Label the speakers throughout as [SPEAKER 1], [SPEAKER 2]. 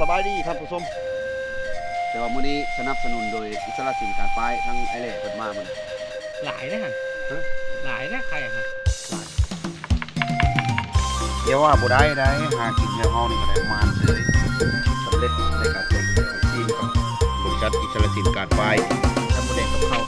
[SPEAKER 1] สบายดีท่านผู้ชมแต่ว่ามื้อนี้สนับสนุนโดยอิสระสินการป้ายทั้งไอแหล่เพิ่นมามื้อนี้
[SPEAKER 2] หลายนะฮะ
[SPEAKER 1] ฮะ
[SPEAKER 2] หลายนะใครอะฮะ
[SPEAKER 1] เดี๋ยวว่าบ่ได้ได้หากินในห้องนี่ก็ได้มานเลยสำเร็จในการแต่งทีมกับบริษัทอิสระสินการป้าย
[SPEAKER 2] ทำโมเดลกับเขา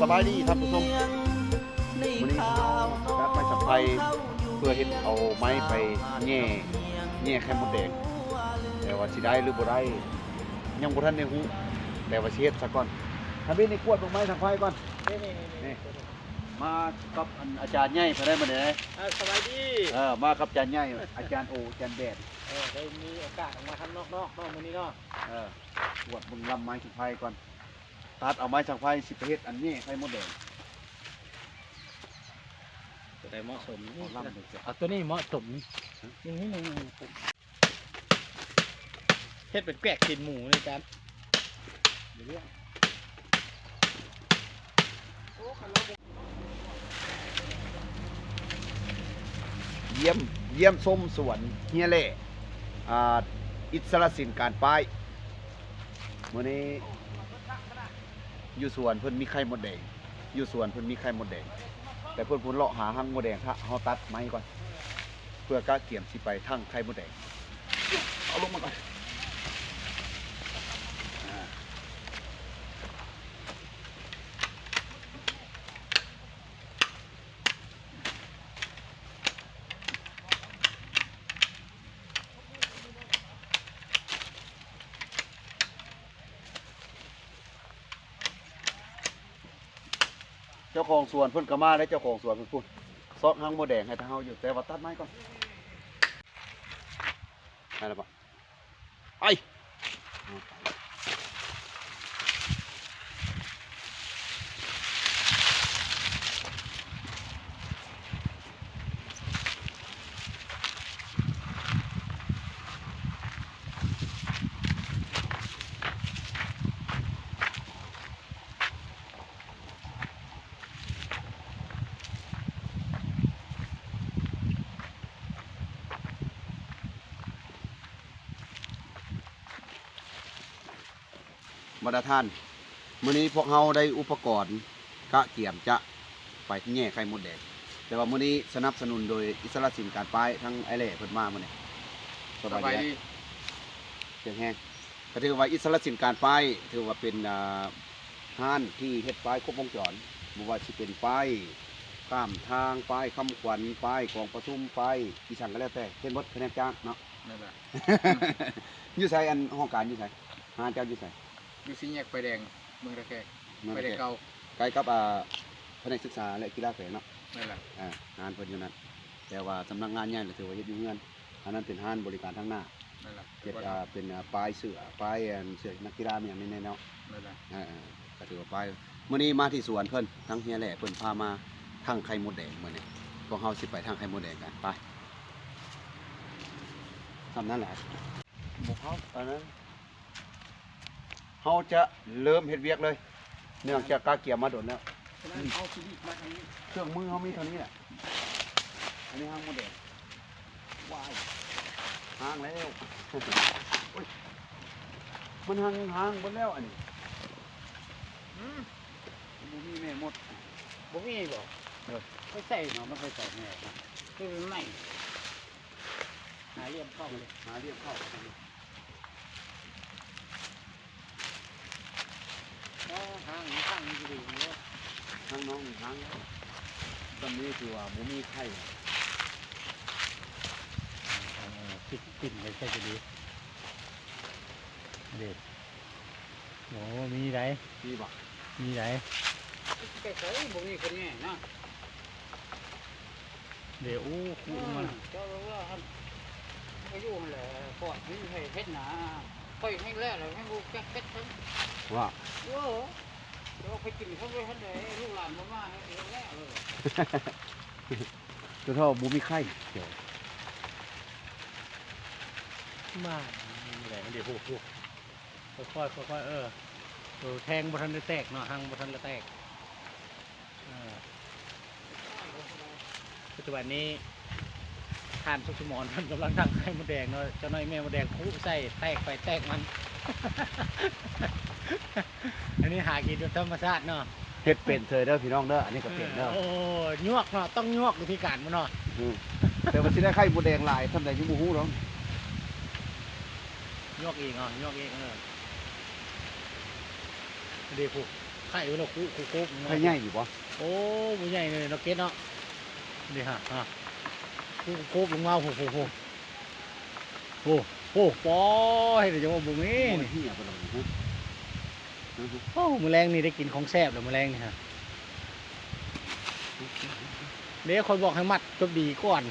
[SPEAKER 3] ส
[SPEAKER 1] บายดีท่านผู้ชม
[SPEAKER 3] ใน
[SPEAKER 1] มื้อนี้
[SPEAKER 3] ข่าวน้อง
[SPEAKER 1] จัดไม้สับไฟเพื่อเฮ็ดเอาไม้ไปแง่แง่ไข่มดแดงแต่ว่าสิได้หรือบ่ได้ยังบ่ทันได้ฮู้แต่ว่าสิเฮ็ดซะก่อนถ้ามีนี่กวดลงไม้ทางไฟก่อน
[SPEAKER 2] นี่นี่นี่
[SPEAKER 1] นี่มากับอันอาจารย์ใหญ่เพิ่นได้มาเด้อ
[SPEAKER 2] สบายดี
[SPEAKER 1] เออมากับอาจารย์ใหญ่อาจารย์โออาจารย์แดด
[SPEAKER 2] เออได้มีโอกาสออกมาทำนอกนอกนอกมื้อนี้เนาะ
[SPEAKER 1] เออตรวจเบึงลำไม้สังไฟก่อน ตัดเอาไม้สังไฟสิไปเฮ็ดอันนี้ไฟมดแดง
[SPEAKER 2] จะได้เหมาะสม
[SPEAKER 1] เอาลำเดี๋ยวจะ
[SPEAKER 2] เอาตัวนี้เหมาะสมนี่นี่นี่นี่เฮ็ดเป็นแกรกกินหมูเลยจ้ะ
[SPEAKER 1] เยี่ยมเยี่ยมส้มสวนเฮียเล่อ่าอิสระสินการป้ายมื้อนี้ อยู่สวนเพิ่นมีไข่มดแดงอยู่สวนเพิ่นมีไข่มดแดง แต่เพิ่นพุ่นเลาะหาหังมดแดงถ้าเฮาตัดไม้ก่อน เพื่อกะเกี่ยมสิไปทั้งไข่มดแดง เอาลงมาก่อน ของสวนเพิ่นก็มาได้เจ้าของสวนเพิ่นพูดซอกหางโมดแดงให้ทางเฮาอยู่แต่ว่าตัดไม้ก่อนได้แล้วปะไป มาตรฐานมื้อนี้พวกเฮาได้อุปกรณ์กะเกี่ยมจะไปแง่ไข่มดแดงแต่ว่ามื้อนี้สนับสนุนโดยอิสระสินการป้ายทั้งไอแหล่เพิ่นมามื้อนี้สบายดีเสียงแห้งก็ถือว่าอิสระสินการป้ายถือว่าเป็นอ่าห้านที่เฮ็ดป้ายครบวงจรบ่ว่าสิเป็นป้ายข้ามทางป้ายคำขวัญป้ายกองประชุมป้ายอีสังก็แล้วแต่เฮ็ดหมดคะแนนจ้างเนาะ
[SPEAKER 4] นั่นแหละ
[SPEAKER 1] อยู่ไสอันห้องการอยู่ไสห้านเจ้าอยู่ไส
[SPEAKER 4] อยู่สี่แยกไฟแดงเมืองตะแคก
[SPEAKER 1] นั่น
[SPEAKER 4] ไฟ
[SPEAKER 1] แห
[SPEAKER 4] แด
[SPEAKER 1] ละ
[SPEAKER 4] งเก่า
[SPEAKER 1] ใกล้กับอ่าแผนกศึกษาและกีฬาแฝงเนาะ
[SPEAKER 4] นั่นแหละ
[SPEAKER 1] อ่างานเพิ่นอยู่นั่นแต่ว่าสำนักงานใหญ่น่ะถือว่าเฮ็ดอยู่เฮือนอันนั้นเป็นห้านบริการทางหน้า
[SPEAKER 4] นั่นแหละ
[SPEAKER 1] เฮ็ดอ่าเป็นอ่าป้ายเสื้อป้ายอันเสื้อนักกีฬามีหยังแน่ๆเนาะ
[SPEAKER 4] นั่นแหละ
[SPEAKER 1] อ่าๆก็ถือว่าไปมื้อนี้มาที่สวนเพิ่นทั้งเฮียแหล่เพิ่นพามาทางไข่มดแดงมื้อนี้พวกเฮาสิไปทางไข่มดแดงกันไปทำนั่นแหละบ่เฮาตอนนั้น เฮาจะเริ่มเฮ็ดเวียกเลย เนื่องจากกาเกียมมาโดนแล้ว
[SPEAKER 4] ฉะนั้นเอาชีวิตมาทางนี้
[SPEAKER 1] เครื่องมือเฮามีเท่านี้แหละอันนี้ห้างมดแดงว้ายห้างแล้วโอ้ยมันห้างห้างหมดแล้วอันนี้
[SPEAKER 4] อืม
[SPEAKER 1] บ่มีแม่หมด
[SPEAKER 2] บ่มีบ่
[SPEAKER 1] เออ
[SPEAKER 2] ไม่ใส่เนาะไม่เคยใส่แน่ครับคือมันใหม่หาเรียบเข้าเลย
[SPEAKER 1] หาเรียกเข้า
[SPEAKER 2] อ๋อางนี้ทางนี้ดีเนาะ
[SPEAKER 1] ทางน้องทางแล้วตอนนี้คือว่าบ่มีไข่
[SPEAKER 2] ปิดปิดไม่ใช่จะดีเด็ดโอ้มีไร
[SPEAKER 1] ที่บ่
[SPEAKER 2] มีไร
[SPEAKER 4] แก่ๆบ่มีคนแง่นะ
[SPEAKER 2] เดี๋ยวอู้คูมัน
[SPEAKER 4] เจ้าว่าอันก็อยู่นั่นแหละก่อนนี่ให้เฮ็ดหนาค่อยให้แล้วแล้วให้กูแก๊กเป็ดทั้ง
[SPEAKER 1] ว่า
[SPEAKER 4] โอ้ เดี๋ยวไปกินเขาไปท่านไหนลูกหลานมามาให้เองแล้วเลย
[SPEAKER 1] ตัวเท่าบูมีไข่เดี๋ยว
[SPEAKER 2] มานี่แหละเดี๋ยวพูดพูดค่อยๆค่อยๆเออเออแทงบทันได้แตกเนาะหังบทันได้แตกเออปัจจุบันนี้ทานสุกสมอนท่านกำลังทำไข่มดแดงเนาะเจ้าน้อยแม่มดแดงคุใส่แตกไปแตกมัน อันนี้หากินด้วยธรรมชาติเนาะ
[SPEAKER 1] เฮ็ดเป็นเธอเด้อพี่น้องเด้ออันนี้ก็เป็นเด้อ
[SPEAKER 2] โอ้ยวกเนาะต้องยวกวิธีการมันเนาะ
[SPEAKER 1] มแต่ว่าสิได้ไข่บูแดงหลายทำได้ยังบ่ฮู้หรอก
[SPEAKER 2] ยวกเองเนาะยวกเองเออเดี๋ยวผูกไข่ไว้เราคุคุคุเนาะ
[SPEAKER 1] ไข่ใหญ่อยู่บ่
[SPEAKER 2] โอ้บุใหญ่เลยเนาะเก็ตเนาะนี่ฮะฮะคุคุคุลงมาโอ้โหโอ้โหโอ้โหปอยเดี๋ยวจะว่าบุ้งนี่
[SPEAKER 1] โอ้ยเหี้ยบ่ดอกนี่ฮะ
[SPEAKER 2] โอ้มือแรงนี่ได้กินของแซ่บเลยมือแรงนี่ฮะเดี๋ยวคอยบอกให้มัดจบดีก่อน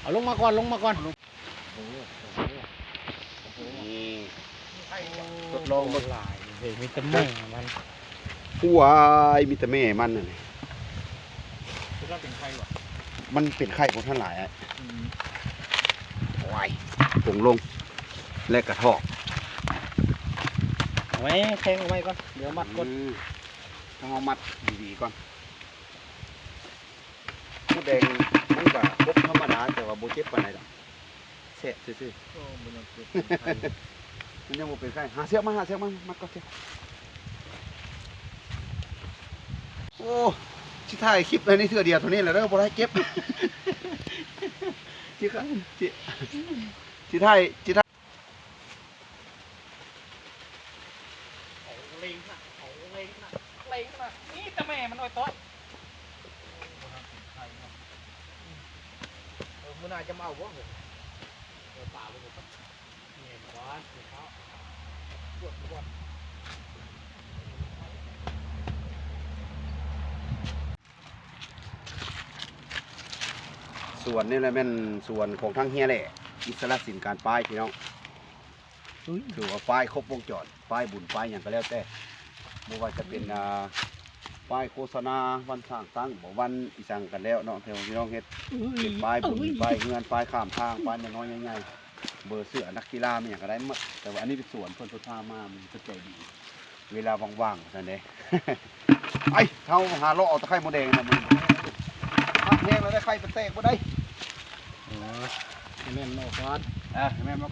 [SPEAKER 2] เอาลงมาก่อนลงมาก่อนโอ้โห
[SPEAKER 1] นี่
[SPEAKER 4] ไข่
[SPEAKER 1] ทดลองบ่
[SPEAKER 2] หลายเฮ้ยมีแต่แม่มัน
[SPEAKER 1] ผู้วายมีแต่แม่มันน่ะนี่
[SPEAKER 4] คือเราเป็นไข่วะ
[SPEAKER 1] มันเป็นไข่ของท่านหลายอะวายตรงลง และกระทอก
[SPEAKER 2] เอา ไว้แทงเอาไว้ก่อน เดี๋ยวมัดก่อน
[SPEAKER 1] อืมต้องเอามัดดีๆก่อนผู้แดงมันก็พบธรรมดาแต่ว่าโบเจ็บปานใดดอกแสะซื่อ
[SPEAKER 2] โอ้มันยังเป็น
[SPEAKER 1] ๆมันยังบ่เป็นไข้หาเสียกมาหาเสียกมามัดก่อนเสียโอ้ชิถ่ายคลิปเลยนี่เทื่อเดียวเท่านี้แหละเด้อบ่ได้เก็บชิค่ะชิชิถ่ายชิถ่าย
[SPEAKER 2] เอาเล็งนะเอาเล็งนะเล็งนะนี่แต่แม่มันหน่อยต้อย
[SPEAKER 4] เออมื่อนาจะมาเอาวะเหรอ
[SPEAKER 2] เออป่าไปหมดครับนี่ก้อนนี่เขา
[SPEAKER 4] ปวดปวด
[SPEAKER 1] ส่วนนี่แหละแม่นส่วนของทางเฮียแหละอิสระสินการป้ายพี่น้องถือว่าป้ายครบวงจรป้ายบุญป้ายอย่างก็แล้วแต่ไม่ว่าจะเป็นอ่า ป้ายโฆษณาวันสร้างตั้งบอกวันอีสังกันแล้วเนาะแต่ว่าพี่น้องเฮ็ดเป็นป้ายบุญป้ายเงินป้ายข้ามทางป้ายน้อยๆใหญ่ๆเบอร์เสื้อนักกีฬามันอย่างก็ได้หมดแต่ว่าอันนี้เป็นส่วนเพิ่นพุทธามามันก็ใจดี เวลาว่างๆนั่นเด้ไอ้เท่าหาเลาะเอาตะไคร้หมดแดงนะมึงพักแห้งแล้วได้ไข่เป็นแตกบ่ได้
[SPEAKER 2] เออแม่นโนก้อน
[SPEAKER 1] อะแม่มา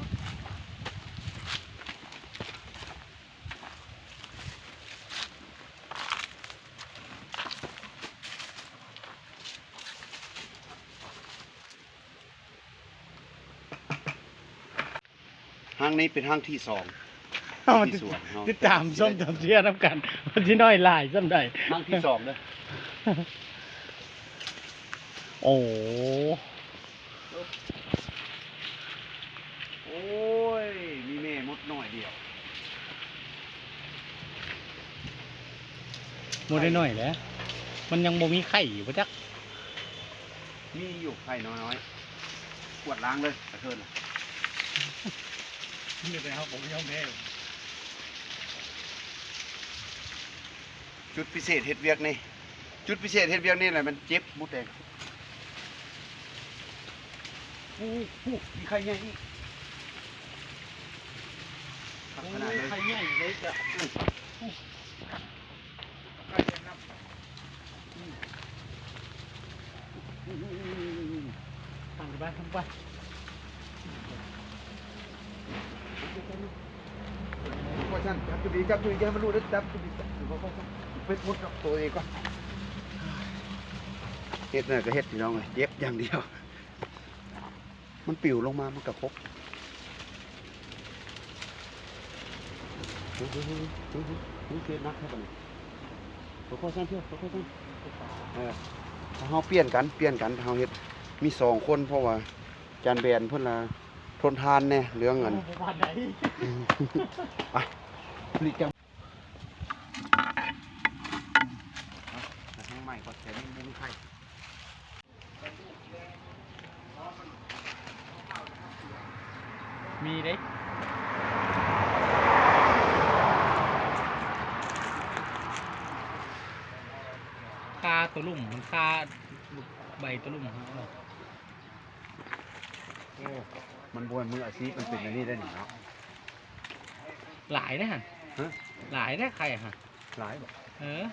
[SPEAKER 1] งนี้เป็นห้างที่สอง
[SPEAKER 2] เอามา
[SPEAKER 1] ที่สวนเฮ
[SPEAKER 2] ติดตามส้มตำเชียร์น้ำกันวันที่น้อยหลายส้มใด
[SPEAKER 1] ห้างที่สองเด้อ
[SPEAKER 2] โอ้
[SPEAKER 1] โอ้ยมีแม่มดน้อยเดียว
[SPEAKER 2] โมได้น้อยแหล้ว มันยังบ่มีไข่อยู่ปะจัก
[SPEAKER 1] มีอยู่ไข่น้อยๆกวดล้างเลยกระเทิน น่ะ
[SPEAKER 2] นี่เลยครับผมยอมแพ้
[SPEAKER 1] จุดพิเศษเฮ็ดเวียกนี่จุดพิเศษเฮ็ดเวียกนี่แหละมันเจ็บมดแดงอู้หูมีไข่ใหญ่อีกครับขนาดเลย
[SPEAKER 2] ไข่ใหญ่เลยจ้ะ
[SPEAKER 4] ไข่เป็นน้ำ
[SPEAKER 2] ตั้งไปทำไป
[SPEAKER 1] พอฉันจับจุดดีจับจุดดีให้มันรู้ได้จับจุดดีจับจุดพอๆๆเป็นมดกับตัวเองก่อนเฮ็ดน่ะก็เฮ็ดพี่น้องเลยเย็บอย่างเดียว มันปิวลงมามันกระคบเฮ้ยเฮ้ยเฮ้ยเฮ้ยเฮ้ยเฮ็ดนักแค่ปะเนี่ยค่อยๆสั้นเพื่อนค่อยๆสั้นเออถ้าเฮาเปลี่ยนกันเปลี่ยนกันเฮาเฮ็ดมีสองคนเพราะว่าจานแบนเพิ่นละ ทนทานแน่เหลืองเงิน
[SPEAKER 2] ไป
[SPEAKER 1] ผลิตจังใหม่ก็แข็งมุ้งไข่
[SPEAKER 2] มีเด้คาตัวลุ่มมันคาใบตัวลุ่มค
[SPEAKER 1] รับ มันบวนมืออาชีพมันเป็นอันนี้ได้นี่เนาะ
[SPEAKER 2] หลายนะฮะ
[SPEAKER 1] ฮะ
[SPEAKER 2] หลายนะใครอะฮะ
[SPEAKER 1] หลายบ่
[SPEAKER 2] เออ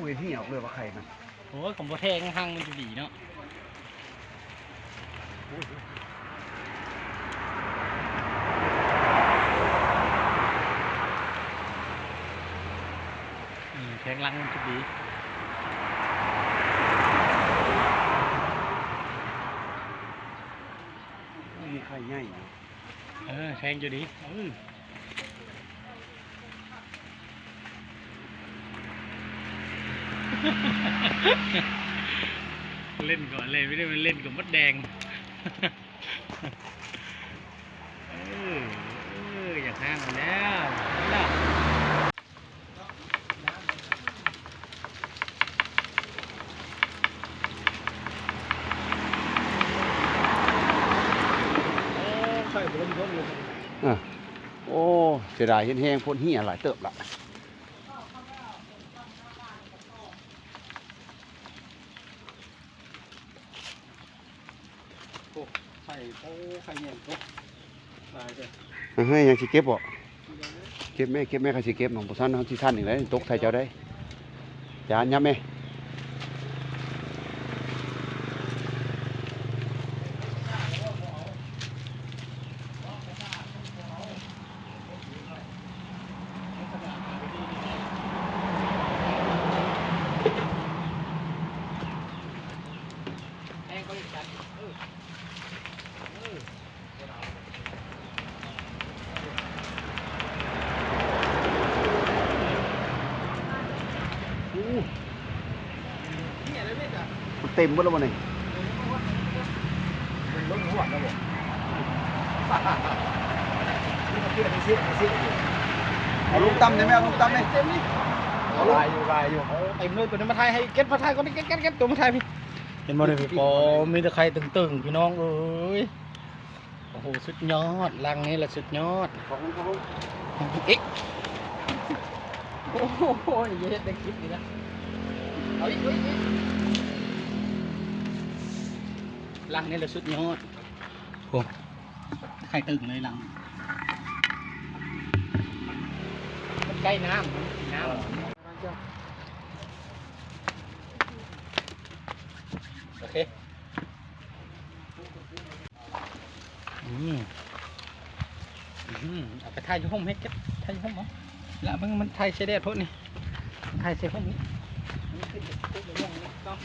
[SPEAKER 1] มือที่ออกเลยว่าใครมัน
[SPEAKER 2] โอ้ยของโบแทงห้างมันจะดีเนาะ แทงลังมันจะดี
[SPEAKER 1] มีใครใหญ่อยู่
[SPEAKER 2] เออแทงจะดีเออเล่นก่อนเลยไม่ได้มันเล่นกับมดแดงเออเอออยากห้างมันแล้วแล้วใส่บนบนลง
[SPEAKER 1] อะ โอ้เสียดายเห็นแห้งพ่นเหี้ยหลายเติบละ
[SPEAKER 4] ไข่โอ้ไข่เงี้ยตกตายเลย
[SPEAKER 1] ให้ยังสิเก็บบ่เก็บแม่เก็บแม่ใครสิเก็บน้องบ่ทันเฮาสิทันอีกแล้วตกใส่เจ้าได้จานยับแม่
[SPEAKER 2] แทงก็อีกจัดเออเออ
[SPEAKER 1] อู้
[SPEAKER 4] เนี่ยเลยไม่จ้ะ
[SPEAKER 1] มันเต็มหมดแล้วบ่นี่
[SPEAKER 4] รถหัวแล้วบ่เกี่ยวกับเสี้ยเสี้ยอา
[SPEAKER 1] ลูกตำได้ไหมเอาลูกตำได้
[SPEAKER 4] เต็มนี่ลายอยู่ลายอยู่เต็มเลยตัวนี้มาไทยให้เก็ตมาไทยก็ได้เก็ตเก็ตเก็ตตัวมาไทยพี่เห็นบ่ได้พี่ปอมีแต่ใครตึงๆพี่น้องเอ้ยโอ้โหสุดยอดลังนี้แหละสุดยอด
[SPEAKER 1] ของของ
[SPEAKER 4] เอ๊ะโอ้โหเย็ดได้คลิปนี้นะเอาอีกเอาอีกเอาอีก
[SPEAKER 2] ลังนี่แหละสุดยอดโอ้ไข่ตึงเลยลังมันใกล้น้ำมันกินน้ำโอเคอืมอืมเอาไปถ่ายอยู่ห้องเฮ็ดเก็บถ่ายอยู่ห้องเหรอแล้วมึงมันถ่ายเสยแด็จพวกนี้ถ่ายเสยห้องนี้มันขึ้นอยู่ขึ้นอยู่ห้องนี้ต้อง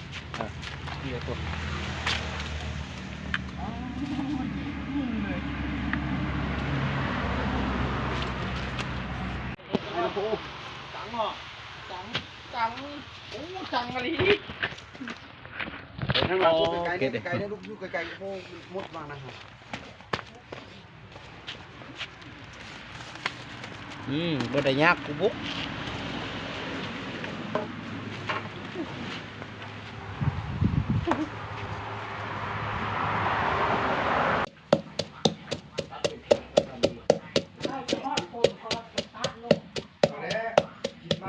[SPEAKER 1] นี่ตัว
[SPEAKER 4] จังเหรอจัง จังโอ้จังอะไร
[SPEAKER 1] ทั้งหลังไกลๆนี่ไกลๆนี่ลูกอยู่ไกลๆโอ้มดมานะฮะ
[SPEAKER 4] อืมบ่ได้ยากกูบุ๊ก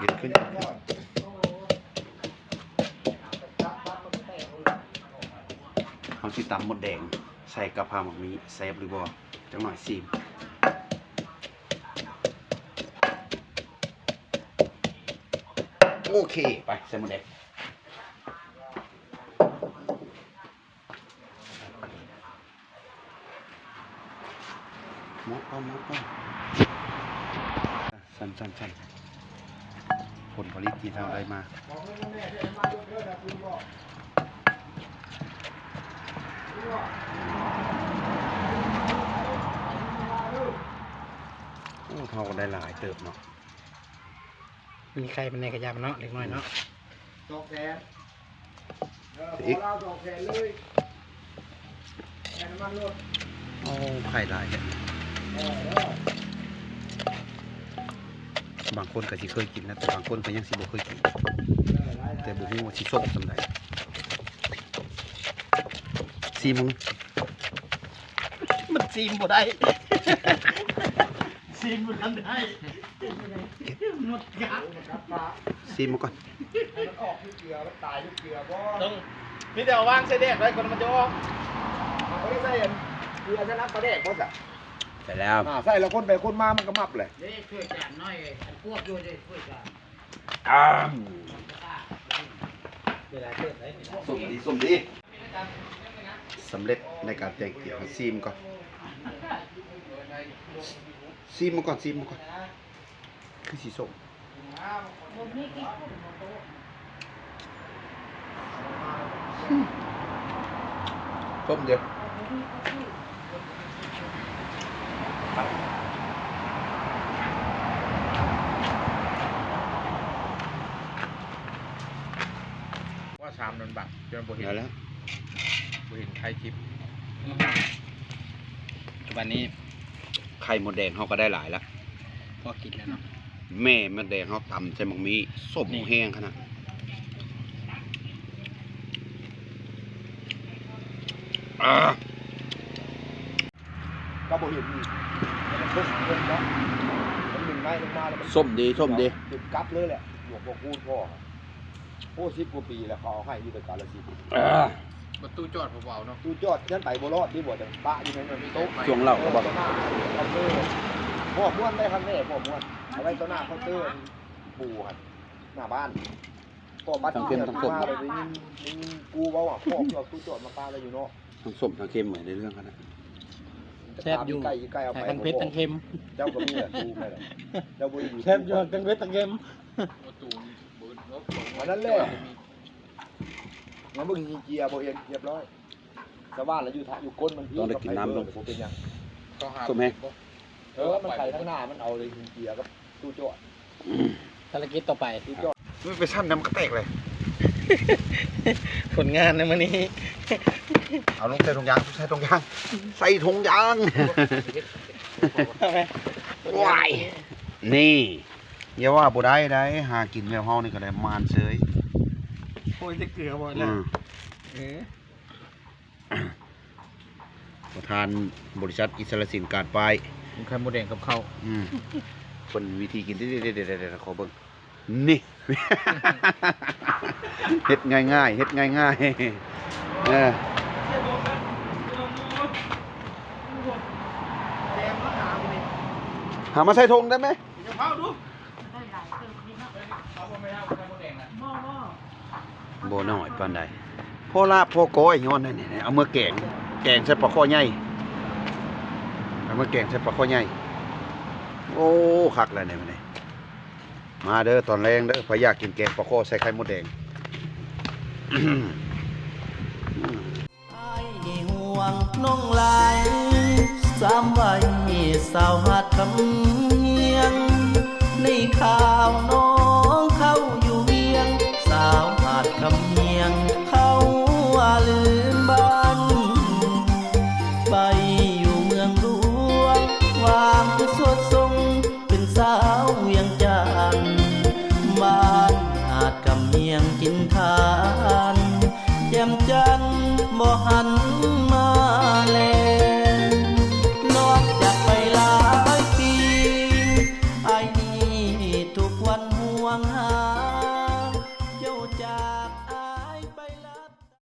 [SPEAKER 1] เย็นขึ้นเอาสิตำ หมดแดง ใส่กะเพราหมกนี้แซ่บหรือบ่จังหน่อยซิมโอเค ไปใส่หมดแดงมดเอามดเอาสั่นสั่นสั่นผลผลิตที่ทำอะไรมา โอ้เขาก็ได้หลายเติบเนาะ
[SPEAKER 2] มีใครเป็นในกระยาเนาะเล็กน้อยเนาะ
[SPEAKER 4] ดอกแขนเออ
[SPEAKER 1] อีก
[SPEAKER 4] พอเราดอกแขนเลยแขนน้ำมันรถ
[SPEAKER 1] โอ้ไข่หลายเนี่ย
[SPEAKER 4] เออเออบา
[SPEAKER 1] งคนก็สิเคยกินนะแต่บางคนก็ยังสิบ่เคยกิน
[SPEAKER 4] เออได้ได้
[SPEAKER 1] แต่บ่ฮู้ว่าสิส้มสำใด ซีมึง
[SPEAKER 4] ซีมบ่ได้ ซีมบ่ทันได้หมดกะ
[SPEAKER 1] ซีมมาก่อน
[SPEAKER 4] ต้องมีแต่เอาวางใส่แดกไว้ก่อนมันจะออก
[SPEAKER 1] เขาได้ใส่เกลือชนะปลาแดกบ่จ้ะ
[SPEAKER 2] ใส่แล้ว
[SPEAKER 1] อ่าใส่แล้วคนไปคนมามันก็มับเลย
[SPEAKER 5] เด้ช่วยจานหน่อยอันพวกอยู่เด้ช่วยจาน
[SPEAKER 1] อ้าม
[SPEAKER 2] เวลาเปิดได้นี่นะ
[SPEAKER 1] ส้มดีส้มดี สำเร็จในการแต่งเกี่ยวซีมก่อนซีมมาก่อนซีมมาก่อน คือสีส้มส้มเดียว
[SPEAKER 6] ว่าสามนันบักจนบ่เห็น
[SPEAKER 1] เดี๋ยวแล้ว
[SPEAKER 6] บ่เห็นใครคลิป
[SPEAKER 2] วันนี้
[SPEAKER 1] ไข่มดแดงเขาก็ได้หลายแล้ว
[SPEAKER 2] พอกินแล้วเนาะ
[SPEAKER 1] แม่มดแดงเขาตำใส่หมกมีส้ม
[SPEAKER 2] นี่
[SPEAKER 1] แห้งขนาดอ่า
[SPEAKER 7] ก็บ่เห็นอีกมันพุ่งเงินเนาะมันหนึ่งไม้ลงมาแล้วมัน
[SPEAKER 1] ส้มดีส้มดี
[SPEAKER 7] ติดกัดเลยแหละหลวงพ่อคูณพ่อโอ้สิบกว่าปีแล้วเขาเอาให้อยู่แต่กาลสินธุ์
[SPEAKER 1] อ่า
[SPEAKER 6] ประตูจอดเบาๆเนาะ
[SPEAKER 7] ตู้จอดยันไปบ่รอดที่บ่จังปะอยู่ในนั้นมีโต๊ะ
[SPEAKER 1] ช่วงเล่าก็บอก
[SPEAKER 7] ต่อหน้าเคาน์เตอร์พ่อม้วนได้ครั้งแรกพ่อม้วนเอาไว้ต่อหน้าเคาน์เตอร์ปู่หันหน้าบ้านพ่อบัดที่เนี่ยมาเลยได้ยินได้ยินกูเว้าว่าพ่อเอาตู้จอดมาปาไว้อยู่เนาะ
[SPEAKER 1] ทั้งส้มทั้งเค็มเหมือนในเรื่องขนาด
[SPEAKER 2] แซ่บอยู่
[SPEAKER 7] ใกล้ใกล้เอา
[SPEAKER 2] ใส่
[SPEAKER 7] ไป
[SPEAKER 2] ทั้งเผ็ดทั้งเค็ม
[SPEAKER 7] เจ้าก็มีแหละดูไปแล้วเจ้าบ่อยู่
[SPEAKER 2] แซ่บอยู่ทั้งเผ็ดทั้งเค็ม
[SPEAKER 6] ประตูเบิดรถ
[SPEAKER 7] วันนั้นแหละ งั้นมึงเจียบ่เห็นเรียบร้อยชาวบ้านแล้วอยู่ทางอยู่ก้นมันพี่
[SPEAKER 1] ต้องได้กินน้ำลง
[SPEAKER 7] ผมเป็นหยัง
[SPEAKER 6] ก็หา
[SPEAKER 1] ส้มแห้ง
[SPEAKER 7] เออมันไข่ทั้งหน้ามันเอาเลยเจียกับตู้จอด
[SPEAKER 2] ภารกิจต่อไป
[SPEAKER 7] ตู้จอด
[SPEAKER 1] ไม่ไปสั้นน้ำกระแตกเลย
[SPEAKER 2] ผลงานในวันนี้
[SPEAKER 1] เอาลงใส่ถุงยางใส่ถุงยางใส่ถุงยาง
[SPEAKER 2] เอาไหม
[SPEAKER 1] วายนี่อย่าว่าบ่ได้ได้หากินแมวเฮานี่ก็ได้มานเสย
[SPEAKER 2] โอ้ยจะเกลือหมด
[SPEAKER 1] อื
[SPEAKER 2] แล้ว
[SPEAKER 1] ม
[SPEAKER 2] เออ
[SPEAKER 1] ประธานบริษัทอิสระสินการป้าย
[SPEAKER 6] มีไข่มดแดงกับข้าว
[SPEAKER 1] อืมคนวิธีกินเด็ดๆๆๆขอเบิ่งนี่ เฮ็ดง่ายๆเฮ็ดง่ายๆเออหามาใส่ถุงได้ไหม บน้อยปานใดพ่อลาบพ่อก้อยย้อนนั่นนี่เอามือแกงแกงใส่ปลาข้อใหญ่เอามือแกงใส่ปลาข้อใหญ่โอ้คักแล้วเนี่ยมันนี่มาเด้อตอนแรงเด้อพยากกินแกงปลาข้อใส่ไข่มดแดง
[SPEAKER 3] ไอ้นี่ห่วงน้องลายสามวัยสาวหัดคำเนียงในข่าวน้อง